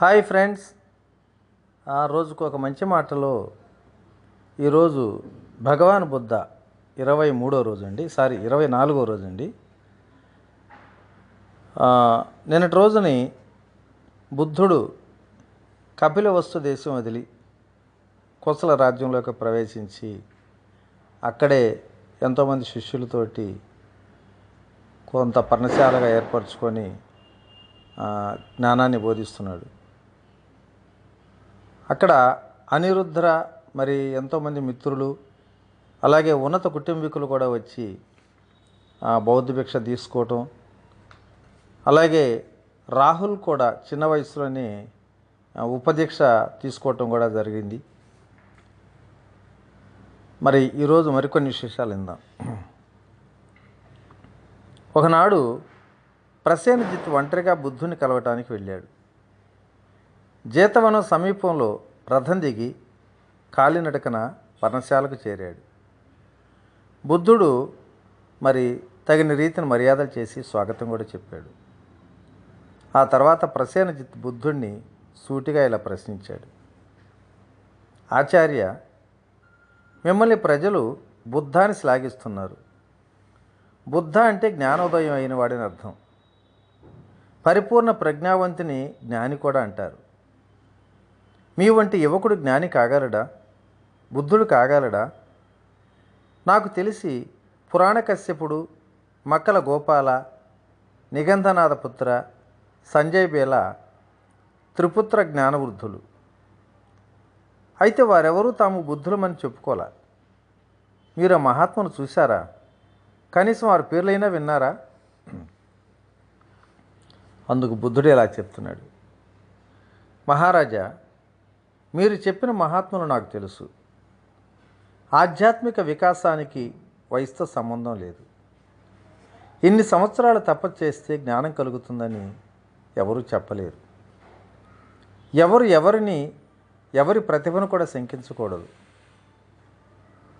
Hi friends. ఆ రోజుకు ఒక మంచి మాటలో ఈరోజు భగవాన్ బుద్ధ ఇరవై మూడో రోజు అండి సారీ ఇరవై నాలుగో రోజు అండి నిన్నటి రోజుని బుద్ధుడు కపిలవస్తు దేశం వదిలి కోసల రాజ్యంలోకి ప్రవేశించి అక్కడే ఎంతోమంది శిష్యులతోటి కొంత పర్ణశాలగా ఏర్పరచుకొని జ్ఞానాన్ని బోధిస్తున్నాడు. అక్కడ అనిరుద్ధ మరి ఎంతోమంది మిత్రులు అలాగే ఉన్నత కుటుంబీకులు కూడా వచ్చి బౌద్ధ భిక్ష తీసుకోవటం అలాగే రాహుల్ కూడా చిన్న వయసులోనే ఉపదీక్ష తీసుకోవటం కూడా జరిగింది. మరి ఈరోజు మరికొన్ని విశేషాలు ఇందాం ఒకనాడు ప్రసేనజిత్ ఒంటరిగా బుద్ధుని కలవటానికి వెళ్ళాడు. జీతవనం సమీపంలో రథం దిగి కాలినడకన పర్ణశాలకు చేరాడు. బుద్ధుడు మరి తగిన రీతిని మర్యాదలు చేసి స్వాగతం కూడా చెప్పాడు. ఆ తర్వాత ప్రసేనజిత్ బుద్ధుణ్ణి సూటిగా ఇలా ప్రశ్నించాడు. ఆచార్య మిమ్మల్ని ప్రజలు బుద్ధాన్ని శ్లాఘిస్తున్నారు. బుద్ధ అంటే జ్ఞానోదయం అయిన వాడని అర్థం. పరిపూర్ణ ప్రజ్ఞావంతిని జ్ఞాని కూడా అంటారు. మీ వంటి యువకుడు జ్ఞాని కాగలడా? బుద్ధుడు కాగలడా? నాకు తెలిసి పురాణ కశ్యపుడు మక్కల గోపాల నిగంధనాథ పుత్ర సంజయ్ బేల త్రిపుత్ర జ్ఞానవృద్ధులు. అయితే వారెవరూ తాము బుద్ధులమని చెప్పుకోలే. మీరు ఆ మహాత్మను చూశారా? కనీసం వారి పేర్లైనా విన్నారా? అందుకు బుద్ధుడు ఇలా చెప్తున్నాడు. మహారాజా మీరు చెప్పిన మహాత్ములు నాకు తెలుసు. ఆధ్యాత్మిక వికాసానికి వయసుతో సంబంధం లేదు. ఇన్ని సంవత్సరాలు తపస్సు చేస్తే జ్ఞానం కలుగుతుందని ఎవరూ చెప్పలేరు. ఎవరు ఎవరిని ఎవరి ప్రతిభను కూడా శంకించకూడదు.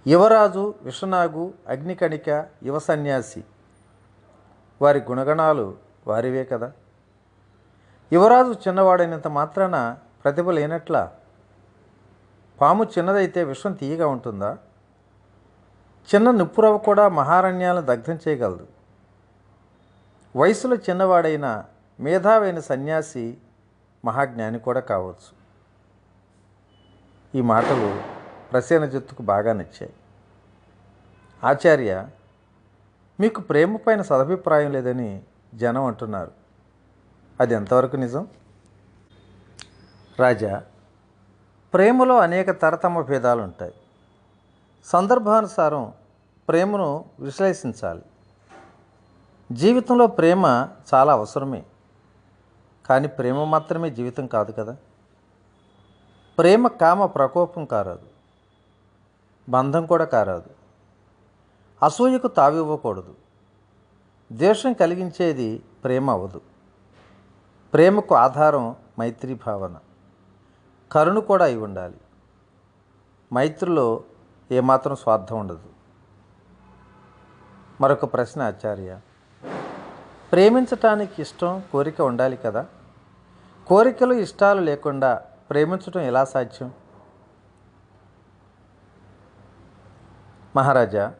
యువరాజు విశ్వనాగు అగ్నికణిక యువ సన్యాసి వారి గుణగణాలు వారివే కదా. యువరాజు చిన్నవాడైనంత మాత్రాన ప్రతిభ లేనట్లా పాము చిన్నదైతే విషం తీయగా ఉంటుందా? చిన్న నిప్పురవ కూడా మహారణ్యాలను దగ్ధం చేయగలదు. వయసులో చిన్నవాడైన మేధావైన సన్యాసి మహాజ్ఞాని కూడా కావచ్చు. ఈ మాటలు ప్రసేనజిత్తుకు బాగా నచ్చాయి. ఆచార్య మీకు ప్రేమ పైన సదభిప్రాయం లేదని జనం అంటున్నారు. అది ఎంతవరకు నిజం? రాజా ప్రేమలో అనేక తరతమ భేదాలు ఉంటాయి సందర్భానుసారం ప్రేమను విశ్లేషించాలి. జీవితంలో ప్రేమ చాలా అవసరమే. కానీ ప్రేమ మాత్రమే జీవితం కాదు కదా. ప్రేమ కామ ప్రకోపం కారాదు. బంధం కూడా కారాదు. అసూయకు తావివ్వకూడదు. ద్వేషం కలిగించేది ప్రేమ అవదు ప్రేమకు ఆధారం మైత్రీ భావన. కరుణ కూడా అయి ఉండాలి. మైత్రిలో ఏమాత్రం స్వార్థం ఉండదు. మరొక ప్రశ్న ఆచార్య. ప్రేమించటానికి ఇష్టం కోరిక ఉండాలి కదా? కోరికలు ఇష్టాలు లేకుండా ప్రేమించటం ఎలా సాధ్యం? మహారాజా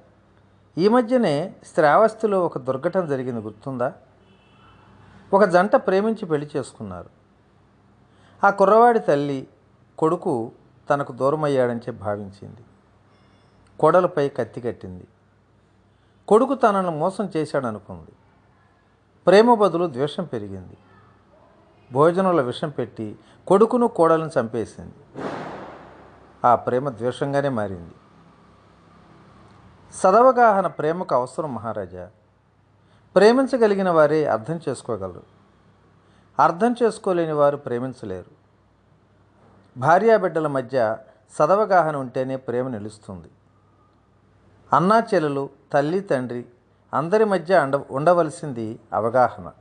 ఈ మధ్యనే శ్రావస్తిలో ఒక దుర్ఘటన జరిగింది గుర్తుందా? ఒక జంట ప్రేమించి పెళ్ళి చేసుకున్నారు. ఆ కుర్రవాడి తల్లి కొడుకు తనకు దూరమయ్యాడని భావించింది. కొడలపై కత్తి కట్టింది. కొడుకు తనను మోసం చేశాడనుకుంది. ప్రేమ బదులు ద్వేషం పెరిగింది. భోజనంలో విషం పెట్టి కొడుకును కోడలను చంపేసింది. ఆ ప్రేమ ద్వేషంగానే మారింది. సదవగాహన ప్రేమకు అవసరం మహారాజా. ప్రేమించగలిగిన వారే అర్థం చేసుకోగలరు. అర్థం చేసుకోలేని వారు ప్రేమించలేరు. భార్యాబిడ్డల మధ్య సదవగాహన ఉంటేనే ప్రేమ నిలుస్తుంది. అన్నా చెల్లెలు తల్లి తండ్రి అందరి మధ్య అండ ఉండవలసింది అవగాహన.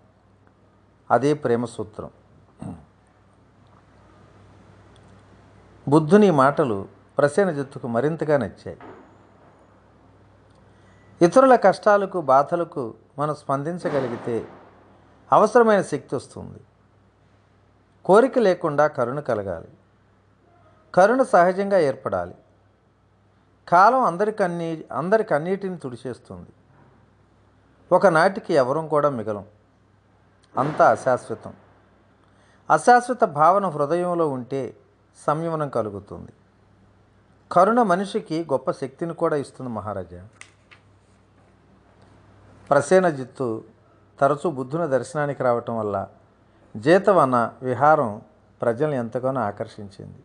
అదే ప్రేమ సూత్రం. బుద్ధుని మాటలు ప్రసేనజిత్తుకు మరింతగా నచ్చాయి. ఇతరుల కష్టాలకు బాధలకు మనం స్పందించగలిగితే అవసరమైన శక్తి వస్తుంది. కోరిక లేకుండా కరుణ కలగాలి. కరుణ సహజంగా ఏర్పడాలి. కాలం అందరికన్నీ అందరికన్నిటిని తుడిచేస్తుంది. ఒకనాటికి ఎవరం కూడా మిగలం. అంతా అశాశ్వతం. అశాశ్వత భావన హృదయంలో ఉంటే సంయమనం కలుగుతుంది. కరుణ మనిషికి గొప్ప శక్తిని కూడా ఇస్తుంది మహారాజా. ప్రసేనజిత్తు తరచూ బుద్ధుని దర్శనానికి రావటం వల్ల జీతవన విహారం ప్రజలను ఎంతగానో ఆకర్షించింది.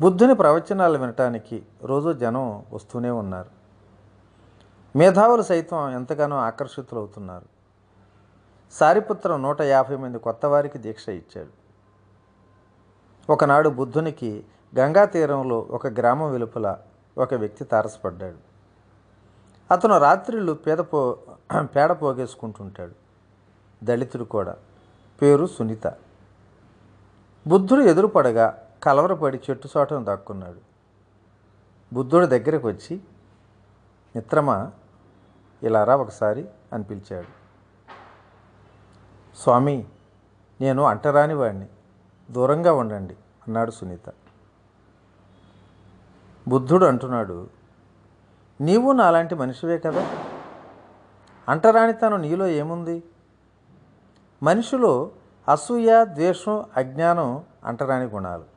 బుద్ధుని ప్రవచనాలు వినటానికి రోజు జనం వస్తూనే ఉన్నారు. మేధావులు సైతం ఎంతగానో ఆకర్షితులవుతున్నారు. సారిపుత్రం నూట యాభై మంది కొత్తవారికి దీక్ష ఇచ్చాడు. ఒకనాడు బుద్ధునికి గంగా తీరంలో ఒక గ్రామం వెలుపల ఒక వ్యక్తి తారసపడ్డాడు. అతను రాత్రిళ్ళు పేదపో పేడ పోగేసుకుంటుంటాడు. దళితుడు కూడా. పేరు సునీత. బుద్ధుడు ఎదురుపడగా కలవరపడి చెట్టు చోటను దాక్కున్నాడు. బుద్ధుడి దగ్గరకు వచ్చి మిత్రమా ఇలారా ఒకసారి అని పిలిచాడు. స్వామి నేను అంటరాని వాడిని దూరంగా ఉండండి అన్నాడు సునీత. బుద్ధుడు అంటున్నాడు నీవు నాలాంటి మనిషివే కదా? అంటరానితనం నీలో ఏముంది? మనిషిలో అసూయ ద్వేషం అజ్ఞానం అంటరాని గుణాలు.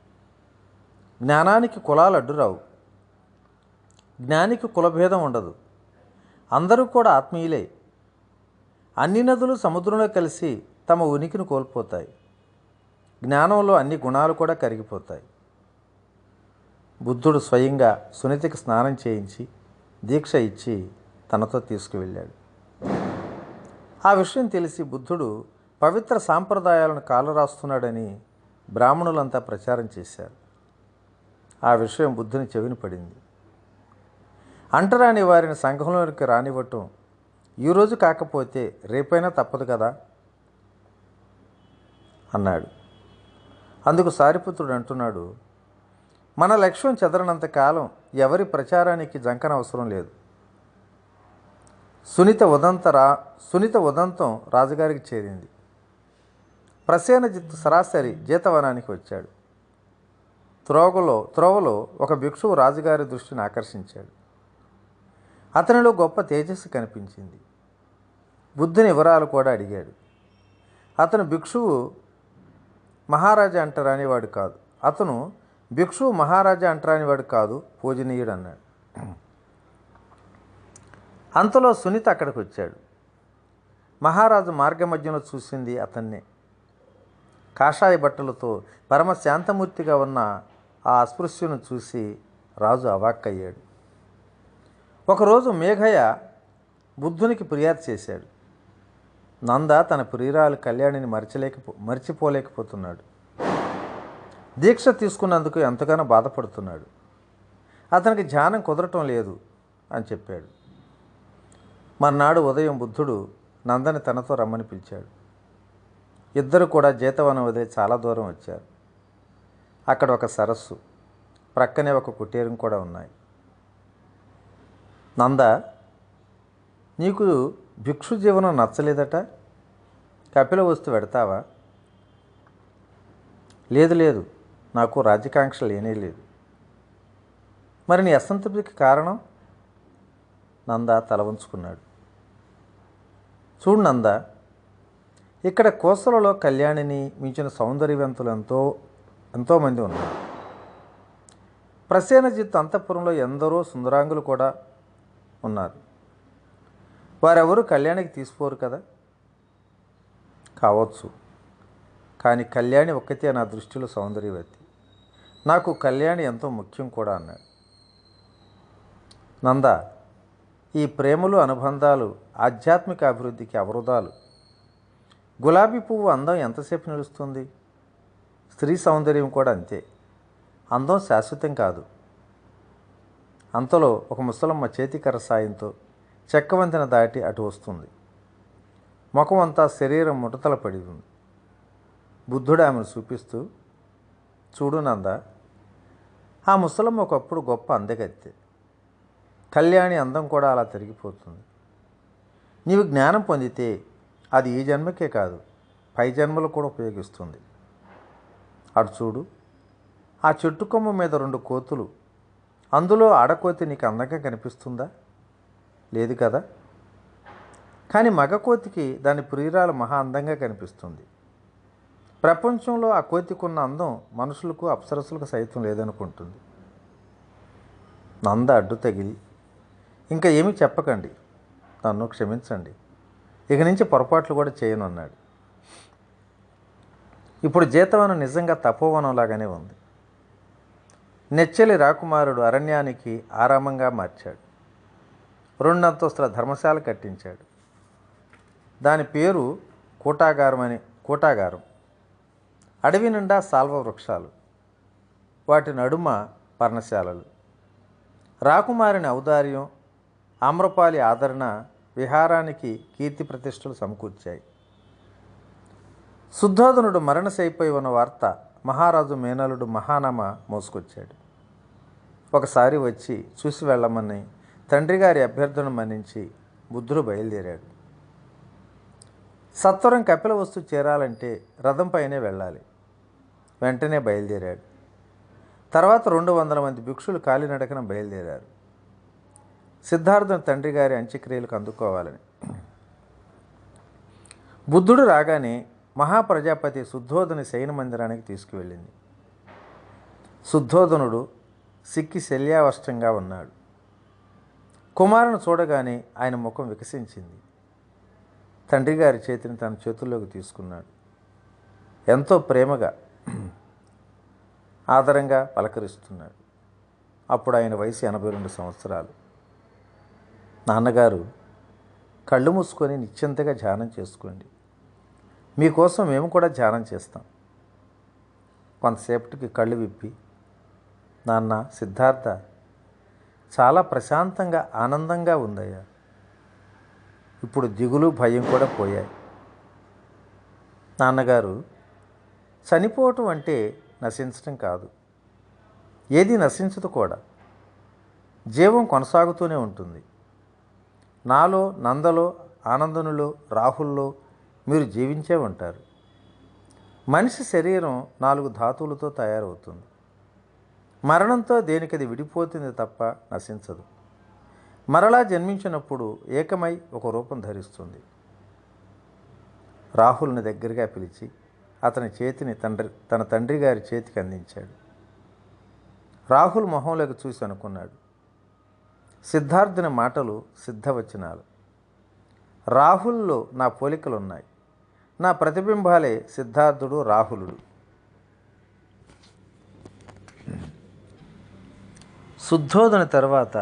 జ్ఞానానికి కులాలు అడ్డురావు. జ్ఞానికి కులభేదం ఉండదు. అందరూ కూడా ఆత్మీయులే. అన్ని నదులు సముద్రంలో కలిసి తమ ఉనికిని కోల్పోతాయి. జ్ఞానంలో అన్ని గుణాలు కూడా కరిగిపోతాయి. బుద్ధుడు స్వయంగా సునీతికి స్నానం చేయించి దీక్ష ఇచ్చి తనతో తీసుకువెళ్ళాడు. ఆ విషయం తెలిసి బుద్ధుడు పవిత్ర సాంప్రదాయాలను కాలు రాస్తున్నాడని బ్రాహ్మణులంతా ప్రచారం చేశారు. ఆ విషయం బుద్ధుని చెవిని పడింది. అంటరాని వారిని సంఘంలోనికి రానివ్వటం ఈరోజు కాకపోతే రేపైనా తప్పదు కదా? అన్నాడు. అందుకు సారిపుత్రుడు అంటున్నాడు మన లక్ష్యం చెదరనంత కాలం ఎవరి ప్రచారానికి జంకన అవసరం లేదు. సునీత ఉదంత రా సునీత ఉదంతం రాజుగారికి చేరింది. ప్రసేనజిత్తు సరాసరి జీతవనానికి వచ్చాడు. త్రోవలో త్రోవలో ఒక భిక్షువు రాజుగారి దృష్టిని ఆకర్షించాడు. అతనిలో గొప్ప తేజస్సు కనిపించింది. బుద్ధుని వివరాలు కూడా అడిగాడు. అతను భిక్షువు మహారాజా అంటరానివాడు కాదు. అతను భిక్షువు మహారాజా అంటరానివాడు కాదు పూజనీయుడు అన్నాడు అంతలో సునీత అక్కడికి వచ్చాడు. మహారాజు మార్గ మధ్యలో చూసింది అతన్నే. కాషాయ బట్టలతో పరమ శాంతమూర్తిగా ఉన్న ఆ అస్పృశ్యను చూసి రాజు అవాక్కయ్యాడు. ఒకరోజు మేఘయ్య బుద్ధునికి ఫిర్యాదు చేశాడు. నంద తన ప్రియురాలు కళ్యాణిని మరచలేకపో మర్చిపోలేకపోతున్నాడు. దీక్ష తీసుకున్నందుకు ఎంతగానో బాధపడుతున్నాడు. అతనికి ధ్యానం కుదరటం లేదు అని చెప్పాడు. మర్నాడు ఉదయం బుద్ధుడు నందని తనతో రమ్మని పిలిచాడు. ఇద్దరు కూడా జీతవనం వదిలి చాలా దూరం వచ్చారు. అక్కడ ఒక సరస్సు ప్రక్కనే ఒక కుటీరం కూడా ఉన్నాయి. నంద నీకు భిక్షు జీవనం నచ్చలేదట? కపిల వస్తు పెడతావా లేదు లేదు నాకు రాజకాంక్ష లేనే లేదు. మరి నీ అసంతృప్తికి కారణం? నంద తల ఉంచుకున్నాడు చూడు నంద ఇక్కడ కోసలలో కళ్యాణిని మించిన సౌందర్యవంతులు ఎంతో ఎంతోమంది ఉన్నారు. ప్రసేనజిత్ అంతఃపురంలో ఎందరో సుందరాంగులు కూడా ఉన్నారు. వారెవరు కళ్యాణికి తీసుకోరు కదా? కావచ్చు. కానీ కళ్యాణి ఒక్కతే నా దృష్టిలో సౌందర్యవతి. నాకు కళ్యాణి ఎంతో ముఖ్యం కూడా అన్నాడు. నంద ఈ ప్రేమలు అనుబంధాలు ఆధ్యాత్మిక అభివృద్ధికి అవరోధాలు. గులాబీ పువ్వు అందం ఎంతసేపు నిలుస్తుంది? స్త్రీ సౌందర్యం కూడా అంతే. అందం శాశ్వతం కాదు. అంతలో ఒక ముసలమ్మ చేతికర సాయంతో చెక్కవంతెన దాటి అటు వస్తుంది. ముఖం అంతా శరీరం ముడతల పడి ఉంది. బుద్ధుడు ఆమెను చూపిస్తూ చూడు నంద ఆ ముసలమ్మ ఒకప్పుడు గొప్ప అందగత్తె. కళ్యాణి అందం కూడా అలా తిరిగిపోతుంది. నీవు జ్ఞానం పొందితే అది ఈ జన్మకే కాదు పై జన్మలు కూడా ఉపయోగిస్తుంది. అటు చూడు ఆ చెట్టు కొమ్మ మీద రెండు కోతులు. అందులో ఆడకోతి నీకు అందంగా కనిపిస్తుందా? లేదు కదా? కానీ మగ కోతికి దాని ప్రియురాలు మహా అందంగా కనిపిస్తుంది. ప్రపంచంలో ఆ కోతికున్న అందం మనుషులకు అప్సరసులకు సైతం లేదనుకుంటుంది. నంద అడ్డు తగిలి ఇంకా ఏమీ చెప్పకండి. నన్ను క్షమించండి. ఇక నుంచి పొరపాట్లు కూడా చేయను అన్నాడు ఇప్పుడు జీతవనం నిజంగా తపోవనంలాగానే ఉంది. నెచ్చెలి రాకుమారుడు అరణ్యానికి ఆరామంగా మార్చాడు. రెండంతస్తుల ధర్మశాల కట్టించాడు. దాని పేరు కూటాగారం అని కూటాగారం. అడవి నిండా సాల్వ వృక్షాలు. వాటి నడుమ పర్ణశాలలు. రాకుమారిని ఔదార్యం ఆమ్రపాలి ఆదరణ విహారానికి కీర్తి ప్రతిష్టలు సమకూర్చాయి. శుద్ధోధనుడు మరణశైపోయి ఉన్న వార్త మహారాజు మేనలుడు మహానామ మోసుకొచ్చాడు. ఒకసారి వచ్చి చూసి వెళ్ళమని తండ్రి గారి అభ్యర్థన మన్నించి బుద్ధుడు బయలుదేరాడు. సత్వరం కపిల వస్తు చేరాలంటే రథం పైనే వెళ్ళాలి. వెంటనే బయలుదేరాడు. తర్వాత రెండు వందల మంది భిక్షులు కాలినడకన బయలుదేరారు. సిద్ధార్థుని తండ్రి గారి అంత్యక్రియలకు అందుకోవాలని. బుద్ధుడు రాగానే మహాప్రజాపతి శుద్ధోధని శయన మందిరానికి తీసుకువెళ్ళింది. శుద్ధోధనుడు సిక్కి శల్యావష్టంగా ఉన్నాడు. కుమారుని చూడగానే ఆయన ముఖం వికసించింది. తండ్రి గారి చేతిని తన చేతుల్లోకి తీసుకున్నాడు. ఎంతో ప్రేమగా ఆదరంగా పలకరిస్తున్నాడు. అప్పుడు ఆయన వయసు ఎనభై రెండు సంవత్సరాలు. నాన్నగారు కళ్ళు మూసుకొని నిశ్చింతగా ధ్యానం చేసుకోండి. మీకోసం మేము కూడా ధ్యానం చేస్తాం. కొంతసేపటికి కళ్ళు విప్పి నాన్న సిద్ధార్థ చాలా ప్రశాంతంగా ఆనందంగా ఉందయ్యా. ఇప్పుడు దిగులు భయం కూడా పోయాయి. నాన్నగారు చనిపోవటం అంటే నశించటం కాదు. ఏది నశించదు కూడా. జీవం కొనసాగుతూనే ఉంటుంది. నాలో నందలో ఆనందనులో రాహుల్లో మీరు జీవించే ఉంటారు మనిషి శరీరం నాలుగు ధాతువులతో తయారవుతుంది. మరణంతో దేనికది విడిపోతుంది తప్ప నశించదు. మరలా జన్మించినప్పుడు ఏకమై ఒక రూపం ధరిస్తుంది. రాహుల్ని దగ్గరగా పిలిచి అతని చేతిని తండ్రి తన తండ్రి గారి చేతికి అందించాడు. రాహుల్ మొహంలోకి చూసి అనుకున్నాడు. సిద్ధార్థుని మాటలు సిద్ధవచనాలు. రాహుల్లో నా పోలికలున్నాయి. నా ప్రతిబింబాలే సిద్ధార్థుడు రాహులుడు. శుద్ధోధన తర్వాత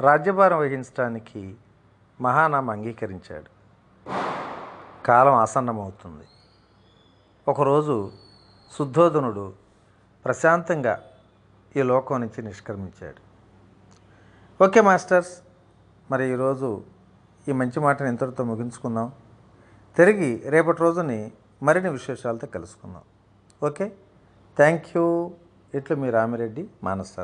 రాజ్యభారం వహించడానికి మహానామ అంగీకరించాడు. కాలం ఆసన్నమవుతుంది. ఒకరోజు శుద్ధోధనుడు ప్రశాంతంగా ఈ లోకం నుంచి నిష్క్రమించాడు. ఓకే మాస్టర్స్ మరి ఈరోజు ఈ మంచి మాటను ఇంతటితో ముగించుకుందాం. తిరిగి రేపటి రోజుని మరిన్ని విశేషాలతో కలుసుకుందాం. ఓకే? Thank you. ఇట్లు మీ రామిరెడ్డి మానస